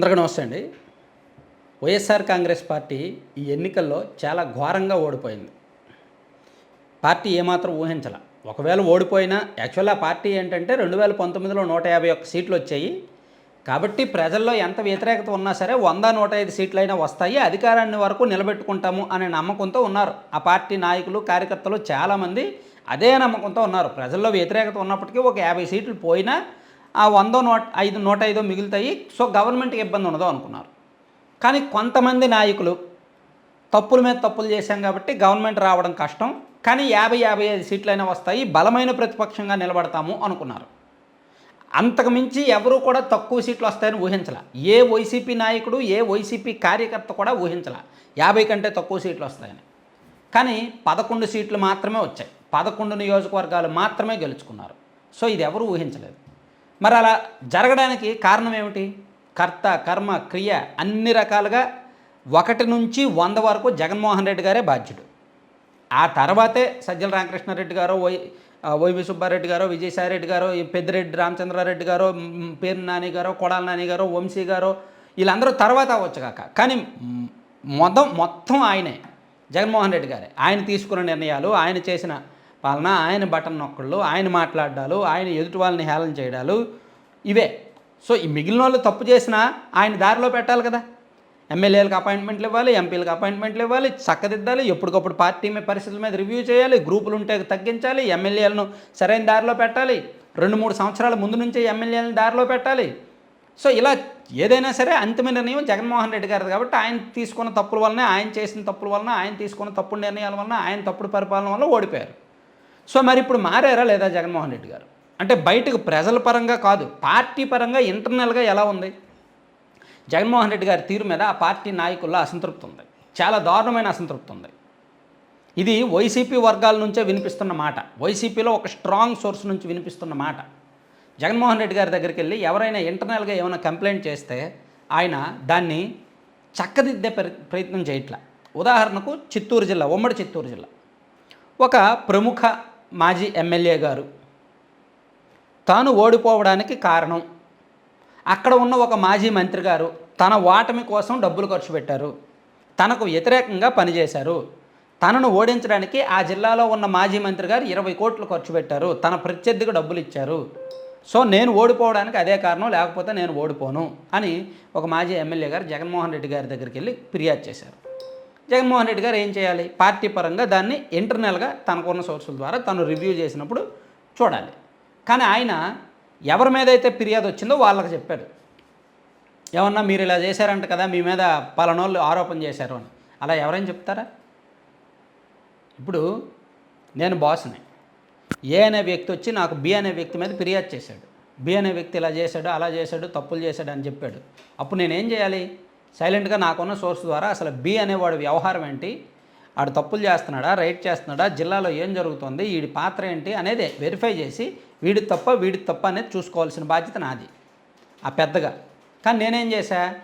అందరికీ నమస్తే అండి. వైఎస్ఆర్ కాంగ్రెస్ పార్టీ ఈ ఎన్నికల్లో చాలా ఘోరంగా ఓడిపోయింది. పార్టీ ఏమాత్రం ఊహించాల. ఒకవేళ ఓడిపోయినా యాక్చువల్ ఆ పార్టీ ఏంటంటే రెండు వేల పంతొమ్మిదిలో నూట యాభై ఒక్క సీట్లు వచ్చాయి. కాబట్టి ప్రజల్లో ఎంత వ్యతిరేకత ఉన్నా సరే వంద నూట ఐదు సీట్లైనా వస్తాయి. అధికారాన్ని వరకు నిలబెట్టుకుంటాము అనే నమ్మకంతో ఉన్నారు. ఆ పార్టీ నాయకులు కార్యకర్తలు చాలామంది అదే నమ్మకంతో ఉన్నారు. ప్రజల్లో వ్యతిరేకత ఉన్నప్పటికీ ఒక యాభై సీట్లు పోయినా ఆ వందో నూట ఐదు నూట ఐదో మిగులుతాయి. సో గవర్నమెంట్కి ఇబ్బంది ఉండదు అనుకున్నారు. కానీ కొంతమంది నాయకులు తప్పుల మీద తప్పులు చేశాం కాబట్టి గవర్నమెంట్ రావడం కష్టం. కానీ యాభై యాభై ఐదు సీట్లైనా వస్తాయి. బలమైన ప్రతిపక్షంగా నిలబడతాము అనుకున్నారు. అంతకు మించి కూడా తక్కువ సీట్లు వస్తాయని ఊహించాల. ఏ వైసీపీ నాయకుడు ఏ వైసీపీ కార్యకర్త కూడా ఊహించాల. యాభై కంటే తక్కువ సీట్లు వస్తాయని. కానీ పదకొండు సీట్లు మాత్రమే వచ్చాయి. పదకొండు నియోజకవర్గాలు మాత్రమే గెలుచుకున్నారు. సో ఇది ఎవరు ఊహించలేదు. మరి అలా జరగడానికి కారణం ఏమిటి? కర్త కర్మ క్రియ అన్ని రకాలుగా ఒకటి నుంచి వంద వరకు జగన్మోహన్ రెడ్డి గారే బాధ్యుడు. ఆ తర్వాతే సజ్జల రామకృష్ణారెడ్డి గారు వై వైవి సుబ్బారెడ్డి గారు విజయసాయిరెడ్డి గారు పెద్దిరెడ్డి రామచంద్రారెడ్డి గారు పేరు నాని గారు కొడాల నాని గారు వంశీ గారు వీళ్ళందరూ తర్వాత అవ్వచ్చు కాక. కానీ మొదం మొత్తం ఆయనే జగన్మోహన్ రెడ్డి గారే. ఆయన తీసుకున్న నిర్ణయాలు ఆయన చేసిన పాలన ఆయన బటన్ నొక్కళ్ళు ఆయన మాట్లాడాలు ఆయన ఎదుటి వాళ్ళని హేళన చేయడాలు ఇవే. సో ఈ మిగిలిన వాళ్ళు తప్పు చేసినా ఆయన దారిలో పెట్టాలి కదా. ఎమ్మెల్యేలకు అపాయింట్మెంట్లు ఇవ్వాలి ఎంపీలకు అపాయింట్మెంట్లు ఇవ్వాలి చక్కదిద్దాలి ఎప్పటికప్పుడు పార్టీ మీద పరిస్థితుల మీద రివ్యూ చేయాలి గ్రూపులు ఉంటే తగ్గించాలి ఎమ్మెల్యేలను సరైన దారిలో పెట్టాలి రెండు మూడు సంవత్సరాల ముందు నుంచే ఎమ్మెల్యేలను దారిలో పెట్టాలి. సో ఇలా ఏదైనా సరే అంతిమ నిర్ణయం జగన్మోహన్ రెడ్డి గారిది కాబట్టి ఆయన తీసుకున్న తప్పుల వలన ఆయన చేసిన తప్పుల వలన ఆయన తీసుకున్న తప్పుడు నిర్ణయాల వలన ఆయన తప్పుడు పరిపాలన వల్ల ఓడిపోయారు. సో మరి ఇప్పుడు మారారా లేదా జగన్మోహన్ రెడ్డి గారు? అంటే బయటకు ప్రజల పరంగా కాదు పార్టీ పరంగా ఇంటర్నల్గా ఎలా ఉంది? జగన్మోహన్ రెడ్డి గారి తీరు మీద ఆ పార్టీ నాయకుల్లో అసంతృప్తి ఉంది. చాలా దారుణమైన అసంతృప్తి ఉంది. ఇది వైసీపీ వర్గాల నుంచే వినిపిస్తున్న మాట. వైసీపీలో ఒక స్ట్రాంగ్ సోర్స్ నుంచి వినిపిస్తున్న మాట. జగన్మోహన్ రెడ్డి గారి దగ్గరికి వెళ్ళి ఎవరైనా ఇంటర్నల్గా ఏమైనా కంప్లైంట్ చేస్తే ఆయన దాన్ని చక్కదిద్దే ప్ర- ప్రయత్నం చేయట్లా. ఉదాహరణకు చిత్తూరు జిల్లా ఉమ్మడి చిత్తూరు జిల్లా. ఒక ప్రముఖ మాజీ ఎమ్మెల్యే గారు. తాను ఓడిపోవడానికి కారణం అక్కడ ఉన్న ఒక మాజీ మంత్రి గారు తన ఓటమి కోసం డబ్బులు ఖర్చు పెట్టారు. తనకు వ్యతిరేకంగా పనిచేశారు. తనను ఓడించడానికి ఆ జిల్లాలో ఉన్న మాజీ మంత్రి గారు ఇరవై కోట్లు ఖర్చు పెట్టారు. తన ప్రత్యర్థికి డబ్బులు ఇచ్చారు. సో నేను ఓడిపోవడానికి అదే కారణం లేకపోతే నేను ఓడిపోను అని ఒక మాజీ ఎమ్మెల్యే గారు జగన్మోహన్ రెడ్డి గారి దగ్గరికి వెళ్ళి ఫిర్యాదు చేశారు. జగన్మోహన్ రెడ్డి గారు ఏం చేయాలి? పార్టీ పరంగా దాన్ని ఇంటర్నల్గా తనకున్న సోర్సుల ద్వారా తను రివ్యూ చేసినప్పుడు చూడాలి. కానీ ఆయన ఎవరి మీద అయితే ఫిర్యాదు వచ్చిందో వాళ్ళకి చెప్పాడు. ఏమన్నా మీరు ఇలా చేశారంట కదా మీ మీద పలానోళ్ళు ఆరోపణ చేశారు అని. అలా ఎవరైనా చెప్తారా? ఇప్పుడు నేను బాస్ని ఏ అనే వ్యక్తి వచ్చి నాకు బి అనే వ్యక్తి మీద ఫిర్యాదు చేశాడు. బి అనే వ్యక్తి ఇలా చేశాడు అలా చేశాడు తప్పులు చేశాడు అని చెప్పాడు. అప్పుడు నేనేం చేయాలి? సైలెంట్గా నాకున్న సోర్స్ ద్వారా అసలు బి అనేవాడు వ్యవహారం ఏంటి? ఆడు తప్పులు చేస్తున్నాడా? రైట్ చేస్తున్నాడా? జిల్లాలో ఏం జరుగుతుంది? వీడి పాత్ర ఏంటి? అనేది వెరిఫై చేసి వీడి తప్ప వీడి తప్ప అనేది చూసుకోవాల్సిన బాధ్యత నాది. ఆ పెద్దగా. కానీ నేనేం చేశా?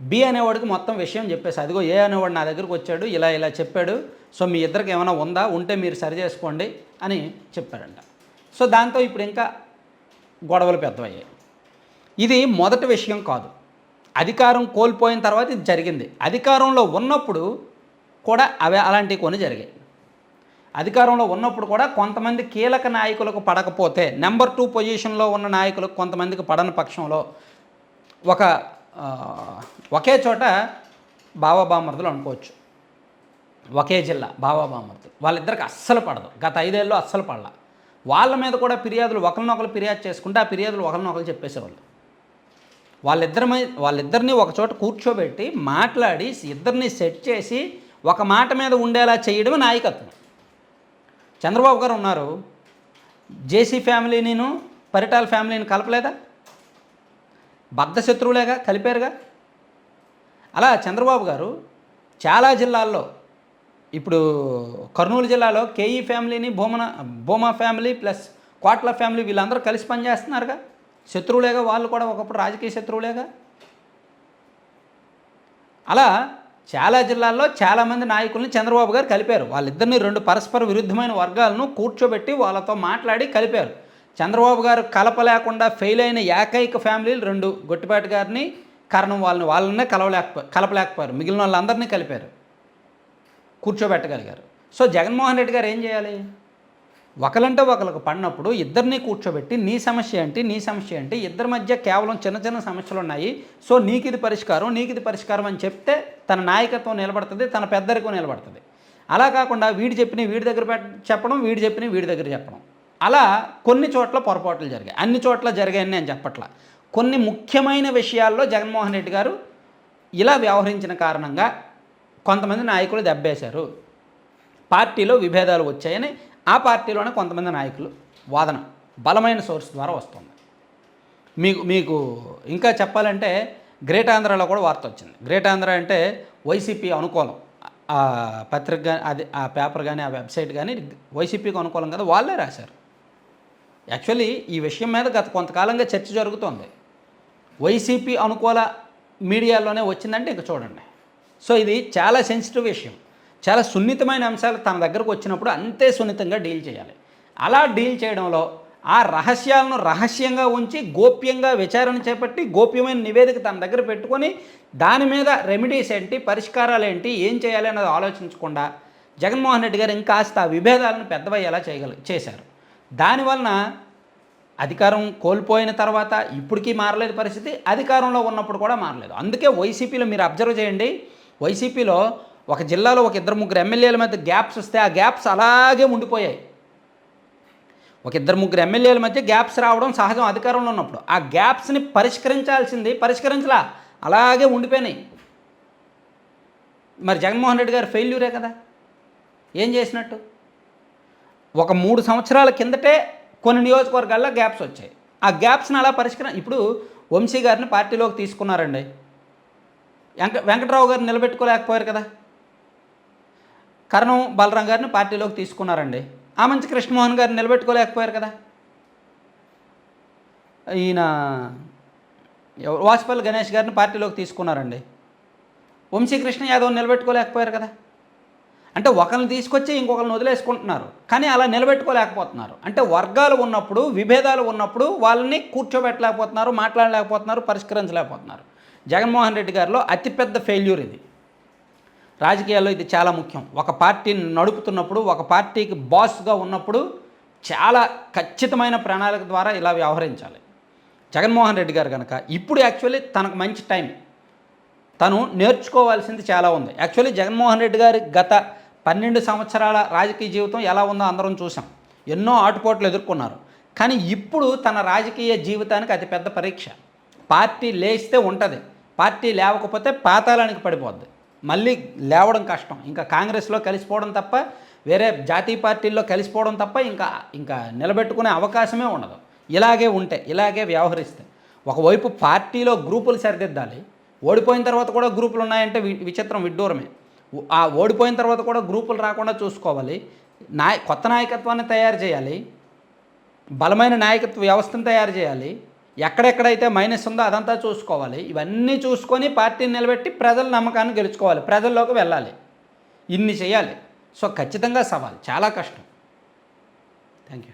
బి అనేవాడికి మొత్తం విషయం చెప్పేసి అదిగో ఏ అనేవాడు నా దగ్గరకు వచ్చాడు ఇలా ఇలా చెప్పాడు. సో మీ ఇద్దరికి ఏమైనా ఉందా? ఉంటే మీరు సరి చేసుకోండి అని చెప్పారంట సో దాంతో ఇప్పుడు ఇంకా గొడవలు పెద్దవయ్యాయి. ఇది మొదటి విషయం కాదు. అధికారం కోల్పోయిన తర్వాత ఇది జరిగింది. అధికారంలో ఉన్నప్పుడు కూడా అవే అలాంటివి కొన్ని జరిగాయి. అధికారంలో ఉన్నప్పుడు కూడా కొంతమంది కీలక నాయకులకు పడకపోతే నెంబర్ టూ పొజిషన్లో ఉన్న నాయకులకు కొంతమందికి పడని పక్షంలో ఒక ఒకే చోట బావబామర్దులు అనుకోవచ్చు. ఒకే జిల్లా బావబామర్దులు వాళ్ళిద్దరికి అస్సలు పడదు. గత ఐదేళ్ళు అస్సలు పడలా. వాళ్ళ మీద కూడా ఫిర్యాదులు ఒకరినొకరు ఫిర్యాదు చేసుకుంటే ఆ ఫిర్యాదులు ఒకరినొకరు చెప్పేసేవాళ్ళు. వాళ్ళిద్దరి మీద వాళ్ళిద్దరిని ఒక చోట కూర్చోబెట్టి మాట్లాడి ఇద్దరిని సెట్ చేసి ఒక మాట మీద ఉండేలా చేయడమే నాయకత్వం. చంద్రబాబు గారు ఉన్నారు. జేసీ ఫ్యామిలీనిను పరిటాల ఫ్యామిలీని కలపలేదా? బద్ధ శత్రువులేగా కలిపారుగా? అలా చంద్రబాబు గారు చాలా జిల్లాల్లో ఇప్పుడు కర్నూలు జిల్లాలో కేఈ ఫ్యామిలీని Bhumana Bhuma family plus Kotla family వీళ్ళందరూ కలిసి పనిచేస్తున్నారుగా? శత్రువులేగా వాళ్ళు కూడా ఒకప్పుడు రాజకీయ శత్రువులేగా? అలా చాలా జిల్లాల్లో చాలామంది నాయకుల్ని చంద్రబాబు గారు కలిపారు. వాళ్ళిద్దరిని రెండు పరస్పర విరుద్ధమైన వర్గాలను కూర్చోబెట్టి వాళ్ళతో మాట్లాడి కలిపారు. చంద్రబాబు గారు కలపలేకుండా ఫెయిల్ అయిన ఏకైక ఫ్యామిలీలు రెండు. గొట్టిపాటి గారిని కారణం వాళ్ళని వాళ్ళనే కలవలేకపో కలపలేకపోయారు. మిగిలిన వాళ్ళందరినీ కలిపారు. కూర్చోబెట్టగలిగారు. సో జగన్మోహన్ రెడ్డి గారు ఏం చేయాలి? ఒకలంటే ఒకరికి పడినప్పుడు ఇద్దరిని కూర్చోబెట్టి నీ సమస్య ఏంటి నీ సమస్య ఏంటి ఇద్దరి మధ్య కేవలం చిన్న చిన్న సమస్యలు ఉన్నాయి. సో నీకు ఇది పరిష్కారం నీకు ఇది పరిష్కారం అని చెప్తే తన నాయకత్వం నిలబడుతుంది తన పెద్దరికం నిలబడుతుంది. అలా కాకుండా వీడు చెప్పిన వీడి దగ్గర పెట్ట చెప్పడం వీడు చెప్పిన వీడి దగ్గర చెప్పడం. అలా కొన్ని చోట్ల పొరపాట్లు జరిగాయి. అన్ని చోట్ల జరిగాయని నేను చెప్పట్లా. కొన్ని ముఖ్యమైన విషయాల్లో జగన్మోహన్ రెడ్డి గారు ఇలా వ్యవహరించిన కారణంగా కొంతమంది నాయకులు దెబ్బేశారు. పార్టీలో విభేదాలు వచ్చాయని ఆ పార్టీలోనే కొంతమంది నాయకులు వాదన బలమైన సోర్స్ ద్వారా వస్తుంది. మీకు మీకు ఇంకా చెప్పాలంటే గ్రేట్ ఆంధ్రాలో కూడా వార్త వచ్చింది. గ్రేట్ ఆంధ్ర అంటే వైసీపీ అనుకూలం. ఆ పత్రిక కానీ అది ఆ పేపర్ కానీ ఆ వెబ్సైట్ కానీ వైసీపీకి అనుకూలం కదా వాళ్ళే రాశారు. యాక్చువల్లీ ఈ విషయం మీద గత కొంతకాలంగా చర్చ జరుగుతోంది. వైసీపీ అనుకూల మీడియాలోనే వచ్చిందంటే ఇంకా చూడండి. సో ఇది చాలా సెన్సిటివ్ విషయం. చాలా సున్నితమైన అంశాలు తన దగ్గరకు వచ్చినప్పుడు అంతే సున్నితంగా డీల్ చేయాలి. అలా డీల్ చేయడంలో ఆ రహస్యాలను రహస్యంగా ఉంచి గోప్యంగా విచారణ చేపట్టి గోప్యమైన నివేదిక తన దగ్గర పెట్టుకొని దాని మీద రెమెడీస్ ఏంటి పరిష్కారాలు ఏంటి ఏం చేయాలి అన్నది ఆలోచించకుండా జగన్మోహన్ రెడ్డి గారు ఇంకాస్త విభేదాలను పెద్దవయ్యేలా చేయగల చేశారు. దానివలన అధికారం కోల్పోయిన తర్వాత ఇప్పటికీ మారలేదు పరిస్థితి అధికారంలో ఉన్నప్పుడు కూడా మారలేదు. అందుకే వైసీపీలో మీరు అబ్జర్వ్ చేయండి వైసీపీలో ఒక జిల్లాలో ఒక ఇద్దరు ముగ్గురు ఎమ్మెల్యేల మధ్య గ్యాప్స్ వస్తే ఆ గ్యాప్స్ అలాగే ఉండిపోయాయి. ఒక ఇద్దరు ముగ్గురు ఎమ్మెల్యేల మధ్య గ్యాప్స్ రావడం సహజం అధికారంలో ఉన్నప్పుడు. ఆ గ్యాప్స్ని పరిష్కరించాల్సింది పరిష్కరించలా. అలాగే ఉండిపోయినాయి. మరి జగన్మోహన్ రెడ్డి గారు ఫెయిల్యూరే కదా? ఏం చేసినట్టు? ఒక మూడు సంవత్సరాల కిందటే కొన్ని నియోజకవర్గాల్లో గ్యాప్స్ వచ్చాయి. ఆ గ్యాప్స్ని అలా పరిష్కరణ ఇప్పుడు వంశీ గారిని పార్టీలోకి తీసుకున్నారండి. వెంక వెంకట్రావు గారిని నిలబెట్టుకోలేకపోయారు కదా? కరణం బలరాం గారిని పార్టీలోకి తీసుకున్నారండి. ఆమంచి కృష్ణమోహన్ గారిని నిలబెట్టుకోలేకపోయారు కదా. ఈయన వాసుపల్లి గణేష్ గారిని పార్టీలోకి తీసుకున్నారండి. వంశీకృష్ణ యాదవ్ నిలబెట్టుకోలేకపోయారు కదా. అంటే ఒకరిని తీసుకొచ్చి ఇంకొకరిని వదిలేసుకుంటున్నారు. కానీ అలా నిలబెట్టుకోలేకపోతున్నారు. అంటే వర్గాలు ఉన్నప్పుడు విభేదాలు ఉన్నప్పుడు వాళ్ళని కూర్చోబెట్టలేకపోతున్నారు మాట్లాడలేకపోతున్నారు పరిష్కరించలేకపోతున్నారు. జగన్మోహన్ రెడ్డి గారిలో అతిపెద్ద ఫెయిల్యూర్ ఇది. రాజకీయాల్లో ఇది చాలా ముఖ్యం. ఒక పార్టీని నడుపుతున్నప్పుడు ఒక పార్టీకి బాస్గా ఉన్నప్పుడు చాలా ఖచ్చితమైన ప్రణాళిక ద్వారా ఇలా వ్యవహరించాలి. జగన్మోహన్ రెడ్డి గారు కనుక ఇప్పుడు యాక్చువల్లీ తనకు మంచి టైం. తను నేర్చుకోవాల్సింది చాలా ఉంది. యాక్చువల్లీ జగన్మోహన్ రెడ్డి గారి గత పన్నెండు సంవత్సరాల రాజకీయ జీవితం ఎలా ఉందో అందరం చూసాం. ఎన్నో ఆటుపోట్లు ఎదుర్కొన్నారు. కానీ ఇప్పుడు తన రాజకీయ జీవితానికి అతిపెద్ద పరీక్ష. పార్టీ లేస్తే ఉంటుంది. పార్టీ లేవకపోతే పాతాళానికి పడిపోద్ది. మళ్ళీ లేవడం కష్టం. ఇంకా కాంగ్రెస్లో కలిసిపోవడం తప్ప వేరే జాతీయ పార్టీల్లో కలిసిపోవడం తప్ప ఇంకా ఇంకా నిలబెట్టుకునే అవకాశమే ఉండదు. ఇలాగే ఉంటే ఇలాగే వ్యవహరిస్తే. ఒకవైపు పార్టీలో గ్రూపులు సరిదిద్దాలి. ఓడిపోయిన తర్వాత కూడా గ్రూపులు ఉన్నాయంటే విచిత్రం విడ్డూరమే. ఆ ఓడిపోయిన తర్వాత కూడా గ్రూపులు రాకుండా చూసుకోవాలి. నాయ కొత్త నాయకత్వాన్ని తయారు చేయాలి. బలమైన నాయకత్వ వ్యవస్థను తయారు చేయాలి. ఎక్కడెక్కడైతే మైనస్ ఉందో అదంతా చూసుకోవాలి. ఇవన్నీ చూసుకొని పార్టీని నిలబెట్టి ప్రజల నమ్మకాన్ని గెలుచుకోవాలి. ప్రజల్లోకి వెళ్ళాలి. ఇన్ని చేయాలి. సో ఖచ్చితంగా సవాల్. చాలా కష్టం. Thank you